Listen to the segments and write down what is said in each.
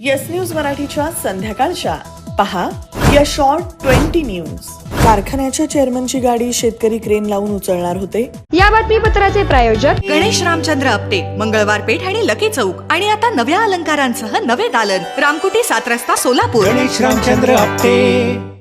Yes news मराठीच्या संध्याकाळच्या. पहा या शॉर्ट ट्वेंटी न्यूज कारखान्याच्या चेअरमनची गाडी शेतकरी क्रेन लावून उचलणार होते. या बातमीपत्राचे प्रायोजक गणेश रामचंद्र आपटे मंगळवार पेठ आणि लकी चौक. आणि आता नव्या अलंकारांसह नवे दालन. रामकुटी सात रस्ता सोलापूर. गणेश रामचंद्र आपटे.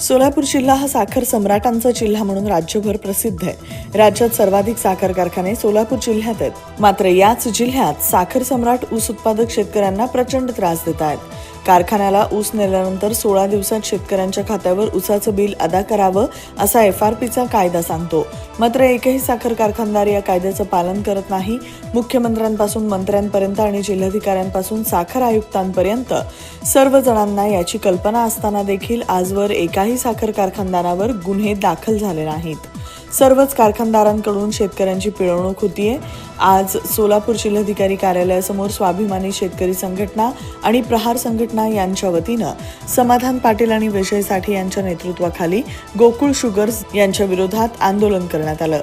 सोलापूर जिल्हा हा साखर सम्राटांचा जिल्हा म्हणून राज्यभर प्रसिद्ध आहे. राज्यात सर्वाधिक साखर कारखाने सोलापूर जिल्ह्यात आहेत. मात्र याच जिल्ह्यात साखर सम्राट ऊस उत्पादक शेतकऱ्यांना प्रचंड त्रास देत आहेत. कारखान्याला ऊस नेल्यानंतर सोळा दिवसात शेतकऱ्यांच्या खात्यावर ऊसाचं बिल अदा करावं असा एफ आर पीचा कायदा सांगतो. मात्र एकही साखर कारखानदार या कायद्याचं पालन करत नाही. मुख्यमंत्र्यांपासून मंत्र्यांपर्यंत आणि जिल्हाधिकाऱ्यांपासून साखर आयुक्तांपर्यंत सर्व जणांना याची कल्पना असताना देखील आजवर एकाही साखर कारखानदारावर गुन्हे दाखल झाले नाहीत. सर्वच कारखानदारांकडून शेतकऱ्यांची पिळवणूक होतीये. आज सोलापूर जिल्हाधिकारी कार्यालयासमोर स्वाभिमानी शेतकरी संघटना आणि प्रहार संघटना यांच्या वतीनं समाधान पाटील आणि विजयसाठी यांच्या नेतृत्वाखाली गोकुळ शुगर्स यांच्या विरोधात आंदोलन करण्यात आलं.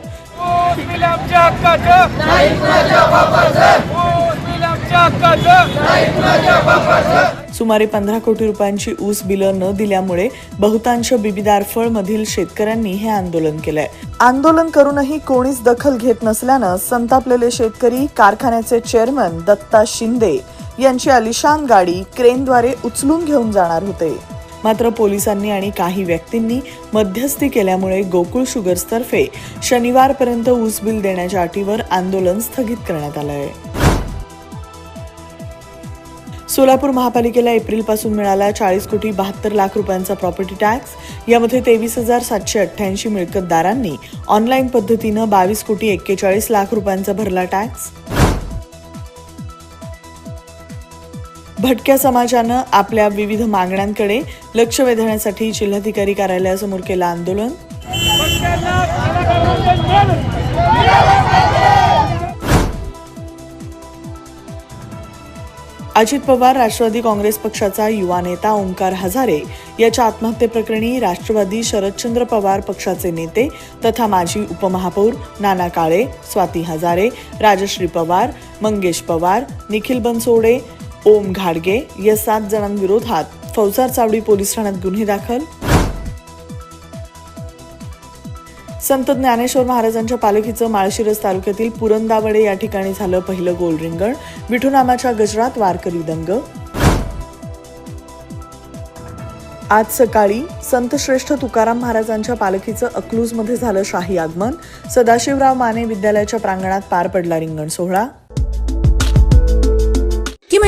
सुमारे पंधरा कोटी रुपयांची ऊस बिलं न दिल्यामुळे बहुतांश बिबिदारफळ मधील शेतकऱ्यांनी हे आंदोलन केलंय. आंदोलन करूनही कोणीच दखल घेत नसल्यानं संतापलेले शेतकरी कारखान्याचे चेअरमन दत्ता शिंदे यांची अलिशान गाडी क्रेनद्वारे उचलून घेऊन जाणार होते. मात्र पोलिसांनी आणि काही व्यक्तींनी मध्यस्थी केल्यामुळे गोकुळ शुगर्सतर्फे शनिवारपर्यंत ऊस बिल देण्याच्या अटीवर आंदोलन स्थगित करण्यात आलं आहे सोलापूर महापालिकेला एप्रिलपासून मिळाला चाळीस कोटी बहात्तर लाख रुपयांचा प्रॉपर्टी टॅक्स. यामध्ये तेवीस हजार सातशे अठ्ठ्याऐंशी मिळकतदारांनी ऑनलाईन पद्धतीनं बावीस कोटी एक्केचाळीस लाख रुपयांचा भरला टॅक्स. भटक्या समाजानं आपल्या विविध मागण्यांकडे लक्ष वेधण्यासाठी जिल्हाधिकारी कार्यालयासमोर केलं आंदोलन. अजित पवार राष्ट्रवादी काँग्रेस पक्षाचा युवा नेता ओंकार हजारे याच्या आत्महत्येप्रकरणी राष्ट्रवादी शरदचंद्र पवार पक्षाचे नेते तथा माजी उपमहापौर नाना काळे स्वाती हजारे राजश्री पवार मंगेश पवार निखिल बनसोडे ओम घाडगे या सात जणांविरोधात फौजार चावडी पोलीस ठाण्यात गुन्हे दाखल संत ज्ञानेश्वर महाराजांच्या पालखीचं माळशिरस तालुक्यातील पुरंदावडे या ठिकाणी झालं पहिलं गोल रिंगण. विठुनामाच्या गजरात वारकरी दंग. आज सकाळी संत श्रेष्ठ तुकाराम महाराजांच्या पालखीचं अकलूजमध्ये झालं शाही आगमन. सदाशिवराव माने विद्यालयाच्या प्रांगणात पार पडला रिंगण सोहळा.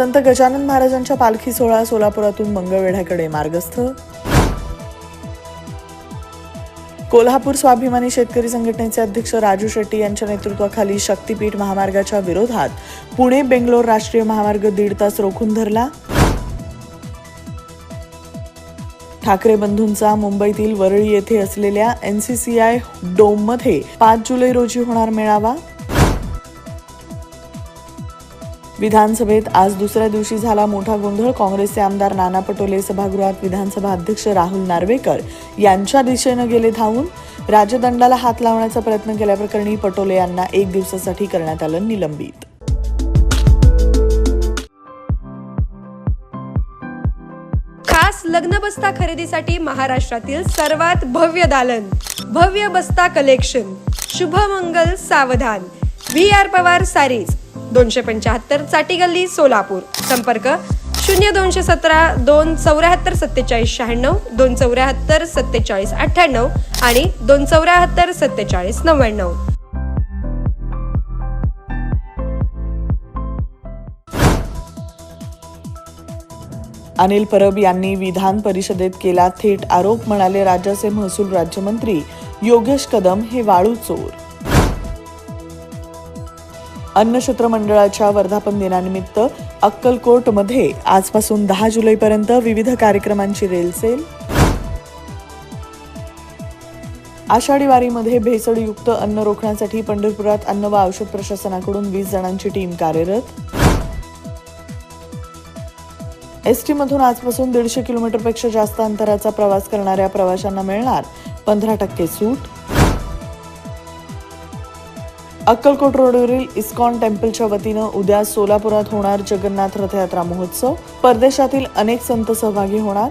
संत गजानन महाराजांच्या पालखी सोहळा सोलापुरातून मंगळवेढ्याकडे मार्गस्थ. कोल्हापूर स्वाभिमानी शेतकरी संघटनेचे अध्यक्ष राजू शेट्टी यांच्या नेतृत्वाखाली शक्तीपीठ महामार्गाच्या विरोधात पुणे बेंगलोर राष्ट्रीय महामार्ग दीड तास रोखून धरला. ठाकरे बंधूंचा मुंबईतील वरळी येथे असलेल्या एनसीसीआय डोममध्ये पाच जुलै रोजी होणार मेळावा. विधानसभेत आज दुसऱ्या दिवशी झाला मोठा गोंधळ. काँग्रेसचे आमदार नाना पटोले सभागृहात विधानसभा अध्यक्ष राहुल नार्वेकर यांच्या दिशेनं गेले धावून. राजदंडाला हात लावण्याचा प्रयत्न केल्याप्रकरणी पटोले यांना एक दिवसासाठी करण्यात आलं निलंबित. खास लग्न बस्ता खरेदीसाठी महाराष्ट्रातील सर्वात भव्य दालन भव्य बस्ता collection. Shubhmangal Savdhan. V R Pawar sarees. दोनशे पंच्याहत्तर चाटी गल्ली सोलापूर. संपर्क शून्य दोनशे सतरा दोन चौऱ्याहत्तर सत्तेचाळीस शहाण्णव दोन चौऱ्याहत्तर सत्तेचाळीस अठ्ठ्याण्णव आणि दोन चौऱ्याहत्तर सत्तेचाळीस नव्याण्णव. अनिल परब यांनी विधान परिषदेत केला थेट आरोप म्हणाले राज्याचे महसूल राज्यमंत्री योगेश कदम हे वाळू चोर. अन्नक्षेत्र मंडळाच्या वर्धापन दिनानिमित्त अक्कलकोटमध्ये आजपासून दहा जुलैपर्यंत विविध कार्यक्रमांची रेलसेल. आषाढी वारीमध्ये भेसळयुक्त अन्न रोखण्यासाठी पंढरपुरात अन्न व औषध प्रशासनाकडून वीस जणांची टीम कार्यरत. एस आजपासून दीडशे किलोमीटरपेक्षा जास्त अंतराचा प्रवास करणाऱ्या प्रवाशांना मिळणार पंधरा टक्के सूट. अक्कलकोट रोडवरील इस्कॉन टेम्पलच्या वतीनं उद्या सोलापुरात होणार जगन्नाथ रथयात्रा महोत्सव. परदेशातील अनेक संत सहभागी होणार.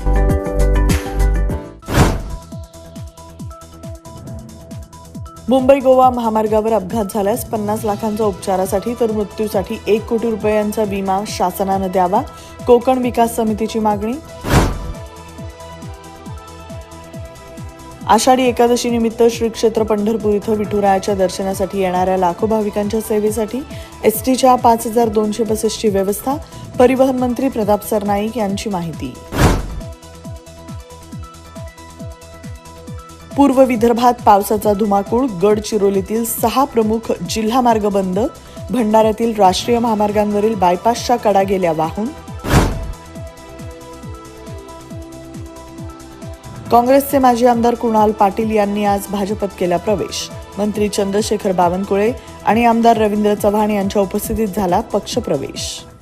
मुंबई गोवा महामार्गावर अपघात झाल्यास पन्नास लाखांच्या उपचारासाठी तर मृत्यूसाठी एक कोटी रुपयांचा विमा शासनानं द्यावा. कोकण विकास समितीची मागणी. आषाढी एकादशीनिमित्त श्री क्षेत्र पंढरपूर इथं विठुरायाच्या दर्शनासाठी येणाऱ्या लाखो भाविकांच्या सेवेसाठी एस टीच्या पाच हजार दोनशे बसेसची व्यवस्था. परिवहन मंत्री प्रताप सरनाईक यांची माहिती. पूर्व विदर्भात पावसाचा धुमाकूळ गडचिरोलीतील सहा प्रमुख जिल्हा मार्ग बंद भंडाऱ्यातील राष्ट्रीय महामार्गांवरील बायपासच्या कडा गेल्या वाहून. काँग्रेसचे माजी आमदार कुणाल पाटील यांनी आज भाजपत केला प्रवेश. मंत्री चंद्रशेखर बावनकुळे आणि आमदार रवींद्र चव्हाण यांच्या उपस्थितीत झाला पक्षप्रवेश